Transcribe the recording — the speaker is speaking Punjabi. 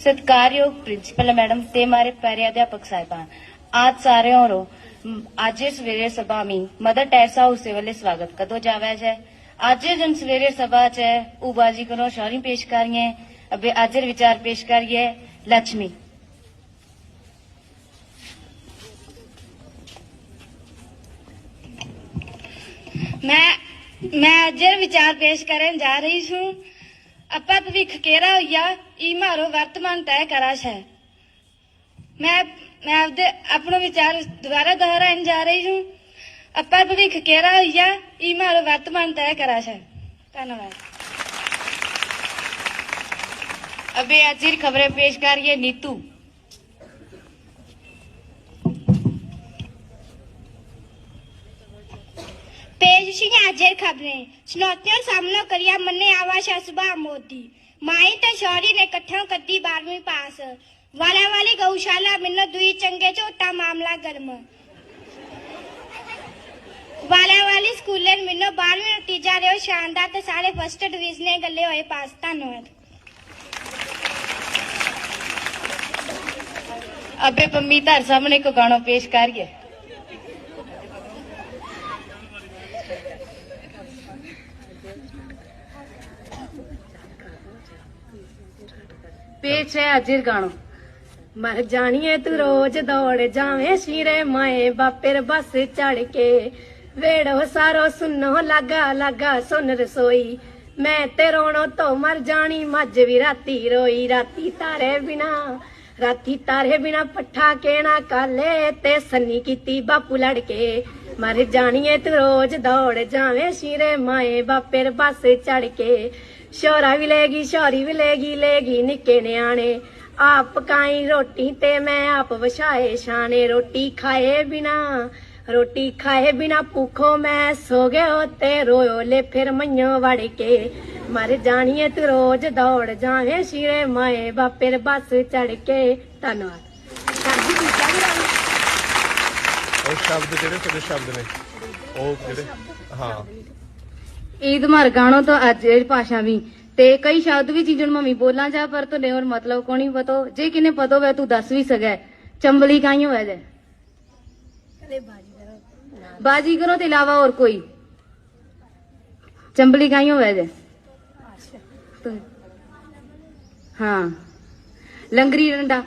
सत्कारयोग प्रिंसिपल मैडम ते हमारे प्यारे अध्यापक साहिबान आज सारे और आज सवेरे सभा में मदर टेरेसा उसेवले स्वागत कदो जावे है आज जन सवेरे सभा च उबा जी को शौरी पेश करिए अबे आज विचार पेश करिए लक्ष्मी मैं मैं अजर विचार पेश करने जा रही हूँ ਆਪਾਂ ਭਵਿੱਖ ਕਿਹੜਾ ਹੋਇਆ ਈ ਮਾਰੋ ਵਰਤਮਾਨ ਤੈ ਕਰਾਸ਼ ਹੈ ਮੈਂ ਮੈਂ ਆਪਦੇ ਆਪਣਾ ਵਿਚਾਰ ਦੁਬਾਰਾ ਦੁਹਰਾਉਣ ਜਾ ਰਹੀ ਹੂੰ ਆਪਾਂ ਭਵਿੱਖ ਕਿਹੜਾ ਹੋਇਆ ਈ ਮਾਰੋ ਵਰਤਮਾਨ ਤੈ ਕਰਾਸ਼ ਹੈ ਧੰਨਵਾਦ ਅਬੇ ਅੱਜ ਦੀ ਖਬਰੇ ਪੇਸ਼ ਕਰੀਏ ਨੀਤੂ પેજશીને હાજર ખબરે સ્નોતનો સામનો કર્યા મને આવા શાસબા મોતી માએ તો શોરીને કથ્થા કતી બારમી પાસ. વાલાવાલી ગૌશાલા મિનો દુઈ ચંગે ચોટા મામલા ગરમ. વાલાવાલી સ્કૂલે મિનો બારમી નતીજા રહ્યો શાનદાર તો સાડે ફર્સ્ટ ડિવિઝને ગલે હોય પાસતા નોંધ અબે પમ્મી તાર સામને કો ગાણો પેશ કરીએ ਪੇਚ ਹੈ ਅਜਿਰ ਗਾਣੋ। ਮਰ ਜਾਣੀਏ ਤੂੰ ਰੋਜ਼ ਦੌੜ, ਜਾਵੇਂ ਸ਼ੀਰੇ ਮਾਏ ਬਾਪੇਰ ਬਸ ਚੜ ਕੇ। ਵੇੜੋ ਸਾਰੋ ਸੁਨੋ, ਲਾਗਾ ਲਾਗਾ ਸੁਨ ਰਸੋਈ। ਮੈਂ ਤੇ ਰੋਣੋ ਤੋਂ ਮਰ ਜਾਣੀ, ਮੱਝ ਵੀ ਰਾਤੀ ਰੋਈ, ਰਾਤੀ ਤਾਰੇ ਬਿਨਾ। ਰਾਤੀ ਤਾਰੇ ਬਿਨਾ ਪੱਠਾ ਕਹਿਣਾ ਕਾਲੇ ਤੇ ਸੰਨੀ ਕੀਤੀ ਬਾਪੂ ਲੜ ਕੇ ਮਰ ਜਾਣੀਏ ਤੂੰ ਰੋਜ਼ ਦੌੜ ਜਾਵੇਂ ਸ਼ੀਰੇ ਮਾਏ ਬਾਪੇਰ ਬੱਸ ਚੜ ਕੇ। ਸ਼ੋਰਾ ਵੀ ਲੈਗੀ ਸ਼ੌਰੀ ਵੀ ਲੈਗੀ ਲੈਗੀ ਨਿੱਕੇ ਨਿਆਣੇ। ਆਪ ਪਕਾਈ ਰੋਟੀ ਤੇ ਮੈਂ ਆਪ ਵਛਾਏ ਸ਼ਾਨੇ ਰੋਟੀ ਖਾਏ ਬਿਨਾ, ਰੋਟੀ ਖਾਏ ਬਿਨਾ ਭੁੱਖੋ ਮੈਂ ਸੋ ਗਿਓ ਤੇ ਰੋਇਓ ਲੈ ਫਿਰ ਮਈਓ ਵੜ ਕੇ। ਮਰ ਜਾਣੀਏ ਤੂੰ ਰੋਜ਼ ਦੌੜ ਜਾਵੇਂ ਸ਼ੀਰੇ ਮਾਏ ਬਾਪੇ ਦੇ ਬੱਸ ਚੜ ਕੇ। ਧੰਨਵਾਦ। ਉਹ ਸ਼ਬਦ ਜਿਹੜੇ ਤੁਹਾਡੇ ਸ਼ਬਦ ਨੇ। ਉਹ ਜਿਹੜੇ ਹਾਂ। ਈਦ ਮਰ ਗਾਣੋ ਤੋਂ ਅੱਜ ਇਹ ਭਾਸ਼ਾ ਵੀ। ਤੇ ਕਈ ਸ਼ਬਦ ਵੀ ਚੀਜ਼ਨ ਮੰਮੀ ਬੋਲਾਂ ਜਾ ਪਰ ਤੋ ਨੇ ਹੋਰ ਮਤਲਬ ਕੋਣੀ ਪਤੋ। ਜੇ ਕਿਨੇ ਪਤੋ ਵੇ ਤੂੰ ਦੱਸ ਵੀ ਸਕੈ ਚੰਬਲੀ ਕਾਈ ਹੋਇਆ ਜੇ? ਕਲੇ ਬਾਜੀ ਕਰੋ। ਬਾਜੀ ਕਰੋ ਤੇ ਇਲਾਵਾ ਹੋਰ ਕੋਈ। ਚੰਬਲੀ ਕਾਈ ਹੋਇਆ ਜੇ? सकता है हाँ लंगरी डंडा